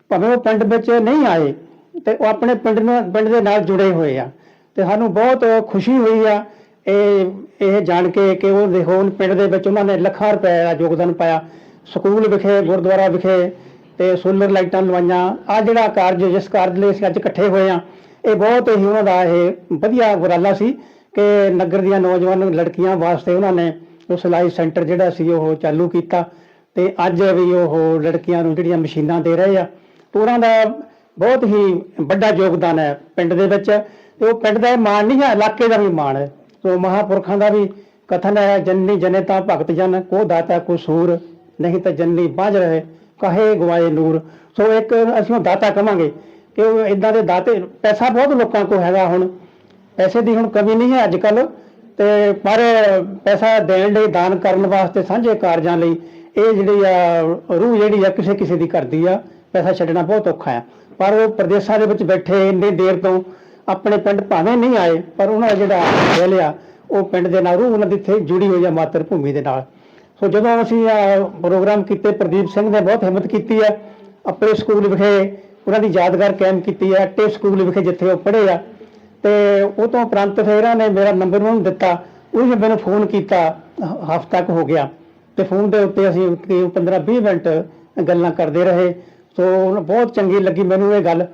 ਭਾਵੇਂ ਉਹ ਪਿੰਡ ਵਿੱਚ ਨਹੀਂ ਆਏ, ਤੇ ਉਹ ਆਪਣੇ ਪਿੰਡ ਨੂੰ, ਪਿੰਡ ਦੇ ਨਾਲ ਜੁੜੇ ਹੋਏ ਆ। ਤੇ ਸਾਨੂੰ ਬਹੁਤ ਖੁਸ਼ੀ ਹੋਈ ਆ, ਇਹ ਇਹ ਜਾਣ ਕੇ ਕਿ ਉਹ ਦੇਖੋ ਪਿੰਡ ਦੇ ਵਿੱਚ ਉਹਨਾਂ ਨੇ ਲੱਖਾਂ ਰੁਪਏ ਦਾ ਯੋਗਦਾਨ ਪਾਇਆ। ਸਕੂਲ ਵਿਖੇ, ਗੁਰਦੁਆਰਾ ਵਿਖੇ ਤੇ ਸੋਲਰ ਲਾਈਟਾਂ ਲਵਾਈਆਂ। ਆ ਜਿਹੜਾ ਕਾਰਜ, ਜਿਸ ਕਾਰਜ ਲਈ ਅਸੀਂ ਅੱਜ ਇਕੱਠੇ ਹੋਏ ਆ ਇਹ ਬਹੁਤ ਹੀ ਉਹਨਾਂ ਦਾ ਇਹ ਵਧੀਆ ਉਪਰਾਲਾ ਸੀ ਕਿ ਨਗਰ ਦੀਆਂ ਨੌਜਵਾਨ ਲੜਕੀਆਂ ਵਾਸਤੇ ਉਹਨਾਂ ਨੇ ਉਹ ਸਿਲਾਈ ਸੈਂਟਰ ਜਿਹੜਾ ਸੀ, ਉਹ ਚਾਲੂ ਕੀਤਾ ਤੇ ਅੱਜ ਵੀ ਉਹ ਲੜਕੀਆਂ ਨੂੰ ਜਿਹੜੀਆਂ ਮਸ਼ੀਨਾਂ ਦੇ ਰਹੇ ਆ, ਉਹਨਾਂ ਦਾ ਬਹੁਤ ਹੀ ਵੱਡਾ ਯੋਗਦਾਨ ਹੈ ਪਿੰਡ ਦੇ ਵਿੱਚ। ਤੇ ਉਹ ਪਿੰਡ ਦਾ ਇਹ ਮਾਣ ਨਹੀਂ ਹੈ, ਇਲਾਕੇ ਦਾ ਵੀ ਮਾਣ ਹੈ। ਸੋ ਮਹਾਪੁਰਖਾਂ ਦਾ ਵੀ ਕਥਨ ਹੈ ਜਨਨੀ ਜਨਤਾ ਭਗਤ ਜਨ, ਕੋ ਦਾਤਾ, ਕੋ ਸੂਰ। ਨਹੀਂ ਤਾਂ ਜੰਨੀ ਬਾਝ ਰਹੇ, ਕਹੇ ਗਵਾਏ ਨੂਰ। ਸੋ ਇੱਕ ਅਸੀਂ ਉਹ ਦਾਤਾ ਕਵਾਂਗੇ ਕਿ ਉਹ ਇਦਾਂ ਦੇ ਦਾਤੇ, ਪੈਸਾ ਬਹੁਤ ਲੋਕਾਂ ਕੋਲ ਹੈਗਾ ਹੁਣ। ਪੈਸੇ ਦੀ ਹੁਣ ਕਮੀ ਨਹੀਂ ਹੈ ਅੱਜ ਕੱਲ ਤੇ ਪਰ ਪੈਸਾ ਦੇਣ ਲਈ, ਦਾਨ ਕਰਨ ਵਾਸਤੇ ਸਾਂਝੇ ਕਾਰਜਾਂ ਲਈ ਇਹ ਜਿਹੜੀ ਆ, ਰੂਹ ਜਿਹੜੀ ਆ, ਕਿਸੇ ਕਿਸੇ ਦੀ ਕਰਦੀ ਆ, ਪੈਸਾ ਛੱਡਣਾ ਬਹੁਤ ਔਖਾ ਆ ਪਰ ਉਹ ਪ੍ਰਦੇਸ਼ਾਂ ਦੇ ਵਿੱਚ ਬੈਠੇ ਇੰਨੇ ਦੇਰ ਤੋਂ ਆਪਣੇ ਪਿੰਡ ਭਾਵੇਂ ਨਹੀਂ ਆਏ, ਪਰ ਉਹਨਾਂ ਦਾ ਜਿਹੜਾ ਦਿਲ ਆ, ਉਹ ਪਿੰਡ ਦੇ ਨਾਲ, ਰੂਹ ਉਹਨਾਂ ਦੀ ਇੱਥੇ ਜੁੜੀ ਹੋਈ ਆ ਮਾਤਰ ਭੂਮੀ ਦੇ ਨਾਲ। ਸੋ ਜਦੋਂ ਅਸੀਂ ਪ੍ਰੋਗਰਾਮ ਕੀਤੇ, ਪ੍ਰਦੀਪ ਸਿੰਘ ਨੇ ਬਹੁਤ ਹਿੰਮਤ ਕੀਤੀ ਹੈ ਆਪਣੇ ਸਕੂਲ ਵਿਖੇ ਉਹਨਾਂ ਦੀ ਯਾਦਗਾਰ ਕੈਂਪ ਕੀਤੀ ਹੈ ਟੇ ਸਕੂਲ ਵਿਖੇ ਜਿੱਥੇ ਉਹ ਪੜ੍ਹੇ ਆ। ਤੇ ਉਹ ਤੋਂ ਉਪਰੰਤ ਫਿਰ ਇਹਨਾਂ ਨੇ ਮੇਰਾ ਨੰਬਰ ਉਹਨੂੰ ਦਿੱਤਾ। ਉਹਨੇ ਮੈਨੂੰ ਫੋਨ ਕੀਤਾ, ਹਫ਼ਤਾ ਕੁ ਹੋ ਗਿਆ। ਤੇ ਫੋਨ ਦੇ ਉੱਤੇ ਅਸੀਂ 15-20 ਮਿੰਟ ਗੱਲਾਂ ਕਰਦੇ ਰਹੇ। ਸੋ ਬਹੁਤ ਚੰਗੀ ਲੱਗੀ ਮੈਨੂੰ ਇਹ ਗੱਲ।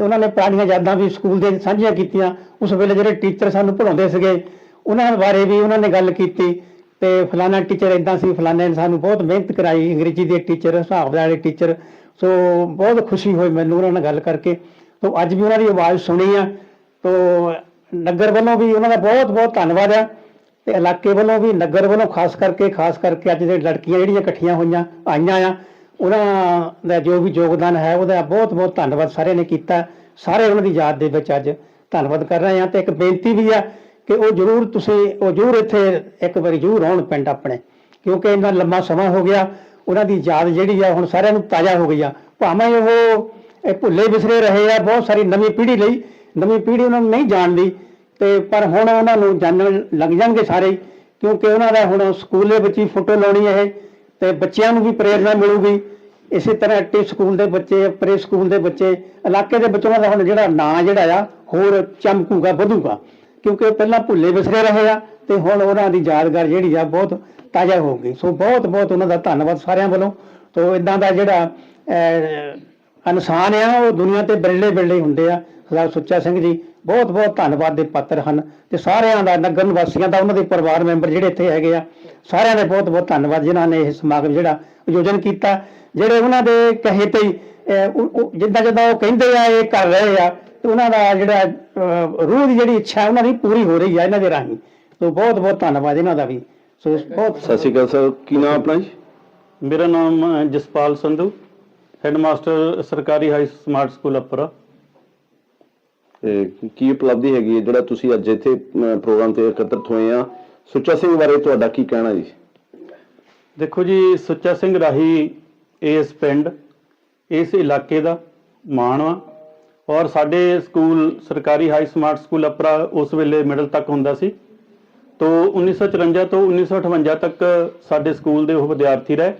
ਉਹਨਾਂ ਨੇ ਪੁਰਾਣੀਆਂ ਯਾਦਾਂ ਵੀ ਸਕੂਲ ਦੇ ਸਾਂਝੀਆਂ ਕੀਤੀਆਂ। ਉਸ ਵੇਲੇ ਜਿਹੜੇ ਟੀਚਰ ਸਾਨੂੰ ਪੜ੍ਹਾਉਂਦੇ ਸੀਗੇ, ਉਹਨਾਂ ਬਾਰੇ ਵੀ ਉਹਨਾਂ ਨੇ ਗੱਲ ਕੀਤੀ। ਤੇ ਫਲਾਣਾ ਟੀਚਰ ਇਦਾਂ ਸੀ ਫਲਾਣੇ ਨੇ ਸਾਨੂੰ ਬਹੁਤ ਮਿਹਨਤ ਕਰਾਈ, ਅੰਗਰੇਜ਼ੀ ਦੇ ਟੀਚਰ ਹਿਸਾਬ ਦੇ ਵਾਲੇ ਟੀਚਰ ਸੋ ਬਹੁਤ ਖੁਸ਼ੀ ਹੋਈ ਮੈਨੂੰ ਉਹਨਾਂ ਨਾਲ ਗੱਲ ਕਰਕੇ। ਸੋ ਅੱਜ ਵੀ ਉਹਨਾਂ ਦੀ ਆਵਾਜ਼ ਸੁਣੀ ਆ, ਤੋ ਨਗਰ ਵੱਲੋਂ ਵੀ ਉਹਨਾਂ ਦਾ ਬਹੁਤ ਬਹੁਤ ਧੰਨਵਾਦ ਆ, ਤੇ ਇਲਾਕੇ ਵੱਲੋਂ ਵੀ ਨਗਰ ਵੱਲੋਂ ਖਾਸ ਕਰਕੇ ਖਾਸ ਕਰਕੇ ਅੱਜ ਦੇ ਲੜਕੀਆਂ ਜਿਹੜੀਆਂ ਇਕੱਠੀਆਂ ਹੋਈਆਂ, ਆਈਆਂ ਆ, ਉਹਨਾਂ ਦਾ ਜੋ ਵੀ ਯੋਗਦਾਨ ਹੈ, ਉਹਦਾ ਬਹੁਤ ਬਹੁਤ ਧੰਨਵਾਦ ਸਾਰਿਆਂ ਨੇ ਕੀਤਾ, ਸਾਰੇ ਉਹਨਾਂ ਦੀ ਯਾਦ ਦੇ ਵਿੱਚ ਅੱਜ ਧੰਨਵਾਦ ਕਰ ਰਹੇ ਹਾਂ ਤੇ ਇੱਕ ਬੇਨਤੀ ਵੀ ਆ ਕਿ ਉਹ ਜ਼ਰੂਰ ਤੁਸੀਂ, ਉਹ ਜ਼ਰੂਰ ਇੱਥੇ ਇੱਕ ਵਾਰੀ ਜ਼ਰੂਰ ਆਉਣ ਪਿੰਡ ਆਪਣੇ। ਕਿਉਂਕਿ ਇੰਨਾ ਲੰਮਾ ਸਮਾਂ ਹੋ ਗਿਆ, ਉਹਨਾਂ ਦੀ ਯਾਦ ਜਿਹੜੀ ਆ ਹੁਣ ਸਾਰਿਆਂ ਨੂੰ ਤਾਜ਼ਾ ਹੋ ਗਈ ਆ। ਭਾਵੇਂ ਉਹ ਇਹ ਭੁੱਲੇ ਵਿਸਰੇ ਰਹੇ ਆ, ਬਹੁਤ ਸਾਰੀ ਨਵੀਂ ਪੀੜ੍ਹੀ ਲਈ, ਨਵੀਂ ਪੀੜ੍ਹੀ ਉਹਨਾਂ ਨੂੰ ਨਹੀਂ ਜਾਣਦੀ, ਤੇ ਪਰ ਹੁਣ ਉਹਨਾਂ ਨੂੰ ਜਾਣਨ ਲੱਗ ਜਾਣਗੇ ਸਾਰੇ ਕਿਉਂਕਿ ਉਹਨਾਂ ਦਾ ਹੁਣ ਸਕੂਲ ਦੇ ਵਿੱਚ ਹੀ ਫੋਟੋ ਲਾਉਣੀ ਹੈ ਤੇ ਬੱਚਿਆਂ ਨੂੰ ਵੀ ਪ੍ਰੇਰਣਾ ਮਿਲੂਗੀ। ਇਸੇ ਤਰ੍ਹਾਂ ਟੀ ਸਕੂਲ ਦੇ ਬੱਚੇ, ਪ੍ਰੇ ਸਕੂਲ ਦੇ ਬੱਚੇ, ਇਲਾਕੇ ਦੇ ਬੱਚਿਆਂ ਦਾ ਹੁਣ ਜਿਹੜਾ ਨਾਂ ਜਿਹੜਾ ਆ, ਹੋਰ ਚਮਕੂਗਾ, ਵਧੂਗਾ। ਕਿਉਂਕਿ ਉਹ ਪਹਿਲਾਂ ਭੁੱਲੇ ਵਿਸਰੇ ਰਹੇ ਆ ਤੇ ਹੁਣ ਉਹਨਾਂ ਦੀ ਯਾਦਗਾਰ ਜਿਹੜੀ ਆ ਬਹੁਤ ਤਾਜ਼ਾ ਹੋ ਗਈ। ਸੋ ਬਹੁਤ ਬਹੁਤ ਉਹਨਾਂ ਦਾ ਧੰਨਵਾਦ ਸਾਰਿਆਂ ਵੱਲੋਂ। ਤੋ ਇਦਾਂ ਦਾ ਜਿਹੜਾ ਇਨਸਾਨ ਆ, ਉਹ ਦੁਨੀਆ ਤੇ ਬਿਰਲੇ ਬਿਰਲੇ ਹੁੰਦੇ ਆ। ਸਰਦਾਰ ਸੁੱਚਾ ਸਿੰਘ ਜੀ, ਬਹੁਤ ਬਹੁਤ ਧੰਨਵਾਦ ਦੇ ਪਾਤਰ ਹਨ। ਤੇ ਸਾਰਿਆਂ ਦਾ, ਨਗਰ ਨਿਵਾਸੀਆਂ ਦਾ, ਉਹਨਾਂ ਦੇ ਪਰਿਵਾਰ ਮੈਂਬਰ ਜਿਹੜੇ ਇੱਥੇ ਹੈਗੇ ਆ, ਸਾਰਿਆਂ ਦੇ ਬਹੁਤ ਬਹੁਤ ਧੰਨਵਾਦ, ਜਿਨ੍ਹਾਂ ਨੇ ਇਹ ਸਮਾਗਮ ਜਿਹੜਾ ਆਯੋਜਨ ਕੀਤਾ। ਜਿਹੜੇ ਉਹਨਾਂ ਦੇ ਕਹੇ ਤੇ ਜਿੱਦਾਂ ਜਿੱਦਾਂ ਉਹ ਕਹਿੰਦੇ ਆ, ਇਹ ਕਰ ਰਹੇ ਆ ਤੇ ਉਹਨਾਂ ਦਾ ਜਿਹੜਾ ਰੂਹ ਦੀ ਜਿਹੜੀ ਇੱਛਾ ਉਹਨਾਂ ਦੀ ਪੂਰੀ ਹੋ ਰਹੀ ਆ ਇਹਨਾਂ ਦੇ ਰਾਹੀਂ। ਸੋ ਬਹੁਤ ਬਹੁਤ ਧੰਨਵਾਦ ਇਹਨਾਂ ਦਾ ਵੀ। ਸੋ ਬਹੁਤ ਸਤਿ ਸ਼੍ਰੀ ਅਕਾਲ ਸਰ। ਕੀ ਨਾਮ ਆਪਣਾ ਜੀ? ਮੇਰਾ ਨਾਮ ਜਸਪਾਲ ਸੰਧੂ। ਹੈਡਮਾਸਟਰ ਸਰਕਾਰੀ ਹਾਈ ਸਮਾਰਟ ਸਕੂਲ ਅਪਰਾ। ਕੀ ਉਪਲਬਧੀ ਹੈਗੀ ਹੈ? ਜਿਹੜਾ ਤੁਸੀਂ ਅੱਜ ਇੱਥੇ ਪ੍ਰੋਗਰਾਮ ਤੇ ਇਕੱਤਰਤ ਹੋਏ ਆ। ਸੁੱਚਾ ਸਿੰਘ ਬਾਰੇ ਤੁਹਾਡਾ ਕੀ ਕਹਿਣਾ ਜੀ? ਦੇਖੋ ਜੀ ਸੁੱਚਾ ਸਿੰਘ ਰਾਹੀ ਇਸ ਪਿੰਡ ਇਸ ਇਲਾਕੇ ਦਾ ਮਾਣ ਵਾ ਔਰ ਸਾਡੇ ਸਕੂਲ, ਸਰਕਾਰੀ ਹਾਈ ਸਮਾਰਟ ਸਕੂਲ ਅਪਰਾ ਉਸ ਵੇਲੇ ਮਿਡਲ ਤੱਕ ਹੁੰਦਾ ਸੀ। ਤੋਂ 1954 ਤੋਂ 1958 ਤੱਕ ਸਾਡੇ ਸਕੂਲ ਦੇ ਉਹ ਵਿਦਿਆਰਥੀ ਰਹੇ।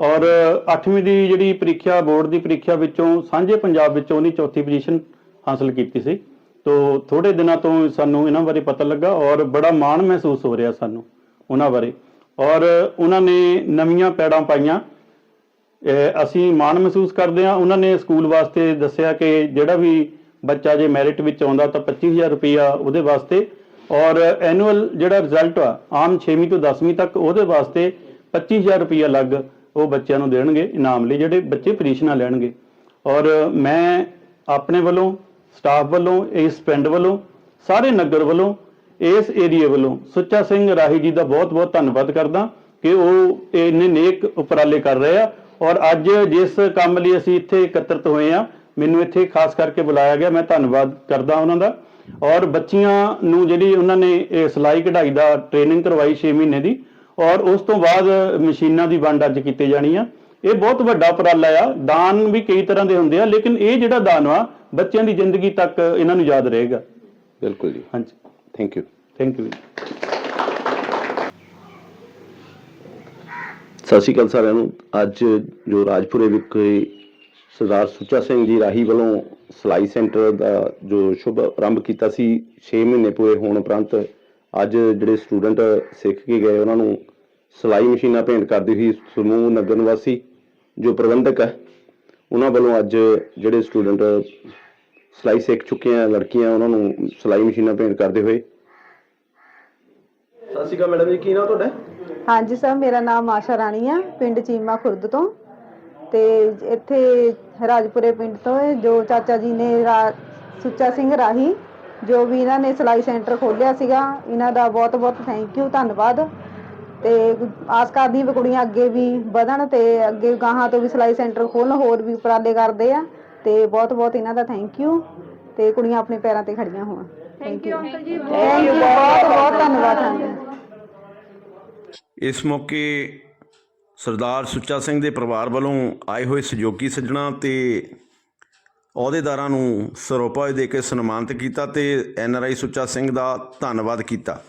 ਔਰ 8ਵੀਂ ਦੀ ਜਿਹੜੀ ਪ੍ਰੀਖਿਆ, ਬੋਰਡ ਦੀ ਪ੍ਰੀਖਿਆ ਵਿੱਚੋਂ ਸਾਂਝੇ ਪੰਜਾਬ ਵਿੱਚੋਂ ਉਹਨੇ ਚੌਥੀ ਪੋਜੀਸ਼ਨ ਹਾਸਲ ਕੀਤੀ ਸੀ। ਤੋਂ ਥੋੜੇ ਦਿਨਾਂ ਤੋਂ ਸਾਨੂੰ ਇਹਨਾਂ ਬਾਰੇ ਪਤਾ ਲੱਗਾ ਔਰ ਬੜਾ ਮਾਣ ਮਹਿਸੂਸ ਹੋ ਰਿਹਾ ਸਾਨੂੰ ਉਹਨਾਂ ਬਾਰੇ। ਔਰ ਉਹਨਾਂ ਨੇ ਨਵੀਆਂ ਪੈੜਾਂ ਪਾਈਆਂ। ਅਸੀਂ ਮਾਣ ਮਹਿਸੂਸ ਕਰਦੇ ਹਾਂ। ਉਹਨਾਂ ਨੇ ਸਕੂਲ ਵਾਸਤੇ ਦੱਸਿਆ ਕਿ ਜਿਹੜਾ ਵੀ ਬੱਚਾ ਜੇ ਮੈਰਿਟ ਵਿੱਚ ਆਉਂਦਾ ਤਾਂ 25000 ਰੁਪਇਆ ਉਹਦੇ ਵਾਸਤੇ। ਔਰ ਐਨੂਅਲ ਜਿਹੜਾ ਰਿਜ਼ਲਟ ਆ, ਆਮ 6ਵੀਂ ਤੋਂ 10ਵੀਂ ਤੱਕ ਉਹਦੇ ਵਾਸਤੇ 25000 ਰੁਪਇਆ ਲੱਗ ਉਹ ਬੱਚਿਆਂ ਨੂੰ ਦੇਣਗੇ, ਇਨਾਮ ਲਈ ਜਿਹੜੇ ਬੱਚੇ ਪੋਜੀਸ਼ਨਾਂ ਲੈਣਗੇ। ਔਰ ਮੈਂ ਆਪਣੇ ਵੱਲੋਂ ਸਟਾਫ ਵੱਲੋਂ, ਇਸ ਪਿੰਡ ਵੱਲੋਂ, ਸਾਰੇ ਨਗਰ ਵੱਲੋਂ, ਇਸ ਏਰੀਏ ਵੱਲੋਂ ਸੁੱਚਾ ਸਿੰਘ ਰਾਹੀ ਜੀ ਦਾ ਬਹੁਤ-ਬਹੁਤ ਧੰਨਵਾਦ ਕਰਦਾ ਕਿ ਉਹ ਇੰਨੇ ਨੇਕ ਉਪਰਾਲੇ ਕਰ ਰਹੇ ਆ। ਔਰ ਅੱਜ ਜਿਸ ਕੰਮ ਲਈ ਅਸੀਂ ਇੱਥੇ ਇਕੱਤਰਤ ਹੋਏ ਆ ਮੈਨੂੰ ਇੱਥੇ ਖਾਸ ਕਰਕੇ ਬੁਲਾਇਆ ਗਿਆ ਮੈਂ ਧੰਨਵਾਦ ਕਰਦਾ ਉਹਨਾਂ ਦਾ। ਔਰ ਬੱਚੀਆਂ ਨੂੰ ਜਿਹੜੀ ਉਹਨਾਂ ਨੇ ਸਿਲਾਈ ਕਢਾਈ ਦਾ ਟ੍ਰੇਨਿੰਗ ਕਰਵਾਈ 6 ਮਹੀਨੇ ਦੀ ਔਰ ਉਸ ਤੋਂ ਬਾਅਦ ਮਸ਼ੀਨਾਂ ਦੀ ਵੰਡ ਅੱਜ ਕੀਤੀ ਜਾਣੀ ਆ। ਇਹ ਬਹੁਤ ਵੱਡਾ ਉਪਰਾਲਾ ਆ ਦਾਨ ਵੀ ਕਈ ਤਰ੍ਹਾਂ ਦੇ ਹੁੰਦੇ ਆ ਲੇਕਿਨ ਇਹ ਜਿਹੜਾ ਦਾਨ ਆ ਬੱਚਿਆਂ ਦੀ ਜ਼ਿੰਦਗੀ ਤੱਕ ਇਹਨਾਂ ਨੂੰ ਯਾਦ ਰਹੇਗਾ। ਬਿਲਕੁਲ ਜੀ। ਹਾਂਜੀ। ਥੈਂਕ ਯੂ ਥੈਂਕ ਯੂ ਸਤਿ ਸ਼੍ਰੀ ਅਕਾਲ ਸਾਰਿਆਂ ਨੂੰ। ਅੱਜ ਜੋ ਰਾਜਪੁਰੇ ਵਿਖੇ ਸਰਦਾਰ ਸੁੱਚਾ ਸਿੰਘ ਜੀ ਰਾਹੀ ਵੱਲੋਂ ਸਿਲਾਈ ਸੈਂਟਰ ਦਾ ਜੋ ਸ਼ੁਭ ਆਰੰਭ ਕੀਤਾ ਸੀ 6 ਮਹੀਨੇ ਪੂਰੇ ਹੋਣ ਉਪਰੰਤ ਅੱਜ ਜਿਹੜੇ ਸਟੂਡੈਂਟ ਸਿੱਖ ਕੇ ਗਏ, ਉਹਨਾਂ ਨੂੰ ਸਿਲਾਈ ਮਸ਼ੀਨਾਂ ਭੇਂਟ ਕਰਦੀ ਹੋਈ ਸਮੂਹ ਨਗਰ ਨਿਵਾਸੀ ਜੋ ਪ੍ਰਬੰਧਕ ਹੈ, ਉਹਨਾਂ ਵੱਲੋਂ ਅੱਜ ਜਿਹੜੇ ਸਟੂਡੈਂਟ ਸਿਲਾਈ ਸਿੱਖ ਚੁੱਕੇ ਆ, ਲੜਕੀਆਂ, ਉਹਨਾਂ ਨੂੰ ਸਿਲਾਈ ਮਸ਼ੀਨਾਂ ਭੇਂਟ ਕਰਦੇ ਹੋਏ ਸਤਿ ਸ਼੍ਰੀ ਅਕਾਲ ਮੈਡਮ ਜੀ, ਕੀ ਨਾਮ ਤੁਹਾਡਾ? ਹਾਂਜੀ ਸਰ, ਮੇਰਾ ਨਾਮ ਆਸ਼ਾ ਰਾਣੀ ਆ, ਪਿੰਡ ਚੀਮਾ ਖੁਰਦ ਤੋਂ। ਤੇ ਇੱਥੇ ਰਾਜਪੁਰੇ ਪਿੰਡ ਤੋਂ ਇਹ ਜੋ ਚਾਚਾ ਜੀ ਨੇ ਰਾ- ਸੁੱਚਾ ਸਿੰਘ ਰਾਹੀ, ਜੋ ਵੀ ਇਹਨਾਂ ਨੇ ਸਿਲਾਈ ਸੈਂਟਰ ਖੋਲ੍ਹਿਆ ਸੀਗਾ, ਇਹਨਾਂ ਦਾ ਬਹੁਤ ਬਹੁਤ ਥੈਂਕ ਯੂ ਧੰਨਵਾਦ। ਤੇ ਆਸ ਕਰਦੀ ਵੀ ਕੁੜੀਆਂ ਅੱਗੇ ਵੀ ਵਧਣ ਤੇ ਅੱਗੇ ਗਾਹਾਂ ਤੋਂ ਵੀ ਸਿਲਾਈ ਸੈਂਟਰ ਖੋਲ੍ਹਣ, ਹੋਰ ਵੀ ਉਪਰਾਲੇ ਕਰਦੇ ਆ। ਤੇ ਬਹੁਤ ਬਹੁਤ ਇਹਨਾਂ ਦਾ ਥੈਂਕ ਯੂ ਤੇ ਕੁੜੀਆਂ ਆਪਣੇ ਪੈਰਾਂ ਤੇ ਖੜੀਆਂ ਹੋਣ। ਥੈਂਕ ਯੂ ਅੰਕਲ ਜੀ ਬਹੁਤ ਬਹੁਤ ਧੰਨਵਾਦ ਇਸ ਮੌਕੇ ਸਰਦਾਰ ਸੁੱਚਾ ਸਿੰਘ ਦੇ ਪਰਿਵਾਰ ਵੱਲੋਂ ਆਏ ਹੋਏ ਸਹਿਯੋਗੀ ਸੱਜਣਾ ਤੇ ਅਹੁਦੇਦਾਰਾਂ ਨੂੰ ਸਰੋਪਾ ਦੇ ਕੇ ਸਨਮਾਨਿਤ ਕੀਤਾ ਤੇ ਐਨਆਰਆਈ ਸੁੱਚਾ ਸਿੰਘ ਦਾ ਧੰਨਵਾਦ ਕੀਤਾ।